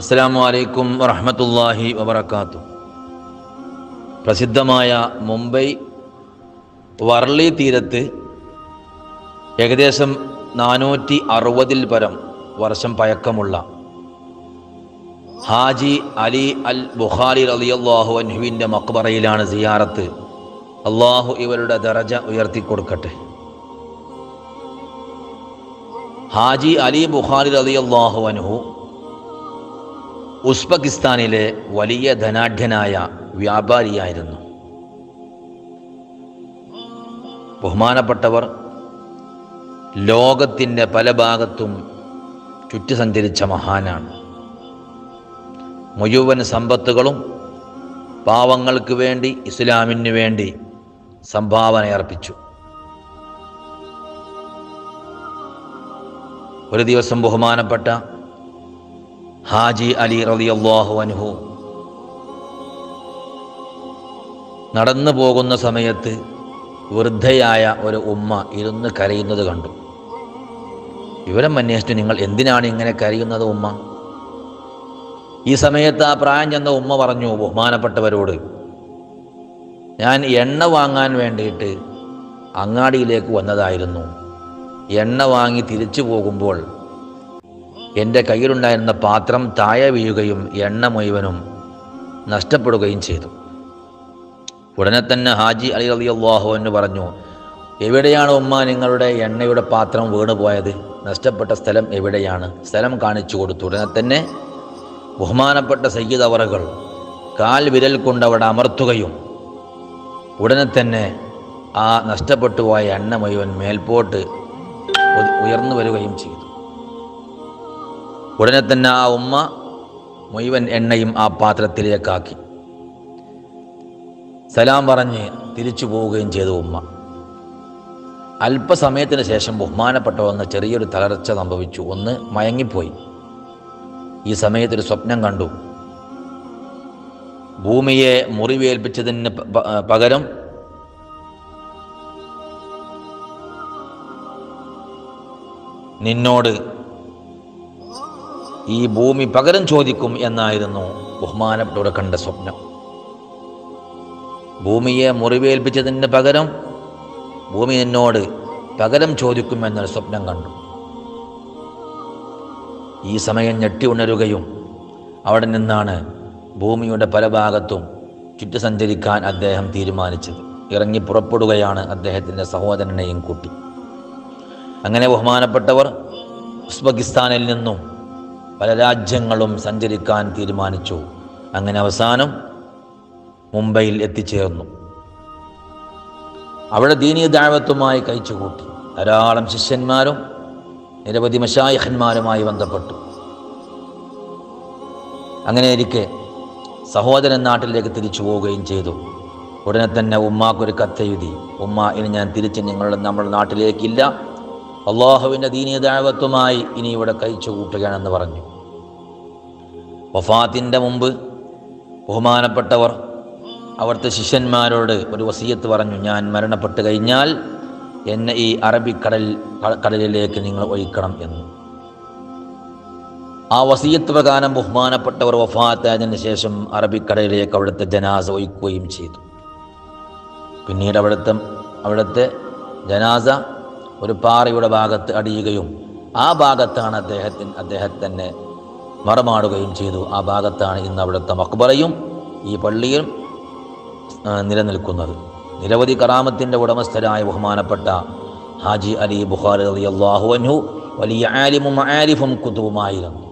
അസ്സാം അലൈക്കും വറഹമത്തല്ലാഹി വബർക്കാത്തു പ്രസിദ്ധമായ മുംബൈ വർളി തീരത്ത് ഏകദേശം നാനൂറ്റി അറുപതിൽ പരം വർഷം പഴക്കമുള്ള ഹാജി അലി അൽ ബുഖാരി റളിയല്ലാഹു അൻഹുവിന്റെ മക്ബറയിലാണ് സിയാറത്ത് അള്ളാഹു ഇവരുടെ ദറജ ഉയർത്തിക്കൊടുക്കട്ടെ. ഹാജി അലി ബുഖാരി റളിയല്ലാഹു അൻഹു ഉസ്ബെക്കിസ്ഥാനിലെ വലിയ ധനാഢ്യനായ വ്യാപാരിയായിരുന്നു. ബഹുമാനപ്പെട്ടവർ ലോകത്തിന്റെ പല ഭാഗത്തും ചുറ്റി സഞ്ചരിച്ച മഹാനാണ്. മുഴുവൻ സമ്പത്തുകളും പാവങ്ങൾക്ക് വേണ്ടി ഇസ്ലാമിന് വേണ്ടി സംഭാവന അർപ്പിച്ചു ഒരു ദിവസം ബഹുമാനപ്പെട്ട ഹാജി അലി റളിയല്ലാഹു അൻഹു. നടന്നു പോകുന്ന സമയത്ത് വൃദ്ധയായ ഒരു ഉമ്മ ഇരുന്ന് കരയുന്നത് കണ്ടു. വിവരം അന്വേഷിച്ചു നിങ്ങൾ എന്തിനാണ് ഇങ്ങനെ കരയുന്നത് ഉമ്മ? ഈ സമയത്ത് ആ പ്രായം ചെന്ന ഉമ്മ പറഞ്ഞു ബഹുമാനപ്പെട്ടവരോട് ഞാൻ എണ്ണ വാങ്ങാൻ വേണ്ടിയിട്ട് അങ്ങാടിയിലേക്ക് വന്നതായിരുന്നു. എണ്ണ വാങ്ങി തിരിച്ചു പോകുമ്പോൾ എന്റെ കയ്യിലുണ്ടായിരുന്ന പാത്രം താഴെ വീഴുകയും എണ്ണ മുഴുവനും നഷ്ടപ്പെടുകയും ചെയ്തു. ഉടനെ തന്നെ ഹാജി അലി അലി അള്ളാഹു എന്ന് പറഞ്ഞു എവിടെയാണ് ഉമ്മ നിങ്ങളുടെ എണ്ണയുടെ പാത്രം വീണുപോയത് നഷ്ടപ്പെട്ട സ്ഥലം എവിടെയാണ്? സ്ഥലം കാണിച്ചു കൊടുത്തു. ഉടനെ തന്നെ ബഹുമാനപ്പെട്ട സയ്യിദ് അവറകൾ കാൽ വിരൽ കൊണ്ട് അവിടെ അമർത്തുകയും ഉടനെ തന്നെ ആ നഷ്ടപ്പെട്ടു പോയ എണ്ണ മുഴുവൻ മേൽപോട്ട് ഉയർന്നു വരികയും ചെയ്തു. ഉടനെ തന്നെ ആ ഉമ്മ മുഴുവൻ എണ്ണയും ആ പാത്രത്തിലേക്കാക്കി. സലാം പറഞ്ഞ് തിരിച്ചു പോവുകയും ചെയ്തു ഉമ്മ. അല്പസമയത്തിന് ശേഷം ബഹുമാനപ്പെട്ട വന്ന് ചെറിയൊരു തളർച്ച സംഭവിച്ചു. ഒന്ന് മയങ്ങിപ്പോയി. ഈ സമയത്തൊരു സ്വപ്നം കണ്ടു. ഭൂമിയെ മുറിവേൽപ്പിച്ചതിന് പകരം നിന്നോട് ഈ ഭൂമി പകരം ചോദിക്കും എന്നായിരുന്നു ബഹുമാനപ്പെട്ടവരെ കണ്ട സ്വപ്നം. ഭൂമിയെ മുറിവേൽപ്പിച്ചതിന് പകരം ഭൂമി എന്നോട് പകരം ചോദിക്കും എന്നൊരു സ്വപ്നം കണ്ടു. ഈ സമയം ഞെട്ടി ഉണരുകയും അവിടെ നിന്നാണ് ഭൂമിയുടെ പല ഭാഗത്തും ചുറ്റു സഞ്ചരിക്കാൻ അദ്ദേഹം തീരുമാനിച്ചത്. ഇറങ്ങി പുറപ്പെടുകയാണ് അദ്ദേഹത്തിന്റെ സഹോദരനെയും കൂട്ടി. അങ്ങനെ ബഹുമാനപ്പെട്ടവർ ഉസ്ബെക്കിസ്ഥാനിൽ നിന്നും പല രാജ്യങ്ങളും സഞ്ചരിക്കാൻ തീരുമാനിച്ചു. അങ്ങനെ അവസാനം മുംബൈയിൽ എത്തിച്ചേർന്നു. അവിടെ ദീനീയ ദാവത്തുമായി കഴിച്ചുകൂട്ടി. ധാരാളം ശിഷ്യന്മാരും നിരവധി മഷായഹന്മാരുമായി ബന്ധപ്പെട്ടു. അങ്ങനെ ഇരിക്കെ സഹോദരൻ നാട്ടിലേക്ക് തിരിച്ചു പോവുകയും ചെയ്തു. ഉടനെ തന്നെ ഉമ്മാക്കൊരു കത്തെഴുതി ഉമ്മ ഇനി ഞാൻ തിരിച്ച് നിങ്ങളുടെ നമ്മുടെ നാട്ടിലേക്കില്ല. അള്ളാഹുവിന്റെ ദീനീയ ദാവത്വമായി ഇനി ഇവിടെ കഴിച്ചു കൂട്ടുകയാണെന്ന് പറഞ്ഞു. വഫാത്തിന്റെ മുമ്പ് ബഹുമാനപ്പെട്ടവർ അവിടുത്തെ ശിഷ്യന്മാരോട് ഒരു വസീയത്ത് പറഞ്ഞു ഞാൻ മരണപ്പെട്ട് കഴിഞ്ഞാൽ എന്നെ ഈ അറബിക്കടൽ കടലിലേക്ക് നിങ്ങൾ ഒഴിക്കണം എന്ന്. ആ വസീയത്ത് പ്രകാരം ബഹുമാനപ്പെട്ടവർ വഫാത്തായതിന് ശേഷം അറബിക്കടലിലേക്ക് അവിടുത്തെ ജനാസ ഒഴിക്കുകയും ചെയ്തു. പിന്നീട് അവിടുത്തെ അവിടുത്തെ ജനാസ ഒരു പാറയുടെ ഭാഗത്ത് അടിയുകയും ആ ഭാഗത്താണ് അദ്ദേഹത്തിന് അദ്ദേഹത്തന്നെ മറമാടുകയും ചെയ്തു. ആ ഭാഗത്താണ് ഇന്ന് അവിടുത്തെ മക്ബറയും ഈ പള്ളിയും നിലനിൽക്കുന്നത്. നിരവധി കറാമത്തിന്റെ ഉടമസ്ഥരായ ബഹുമാനപ്പെട്ട ഹാജി അലി ബുഖാരി അലി അള്ളാഹു അൻഹു വലിയ ആലിമും ആരിഫും കുത്തുവുമായിരുന്നു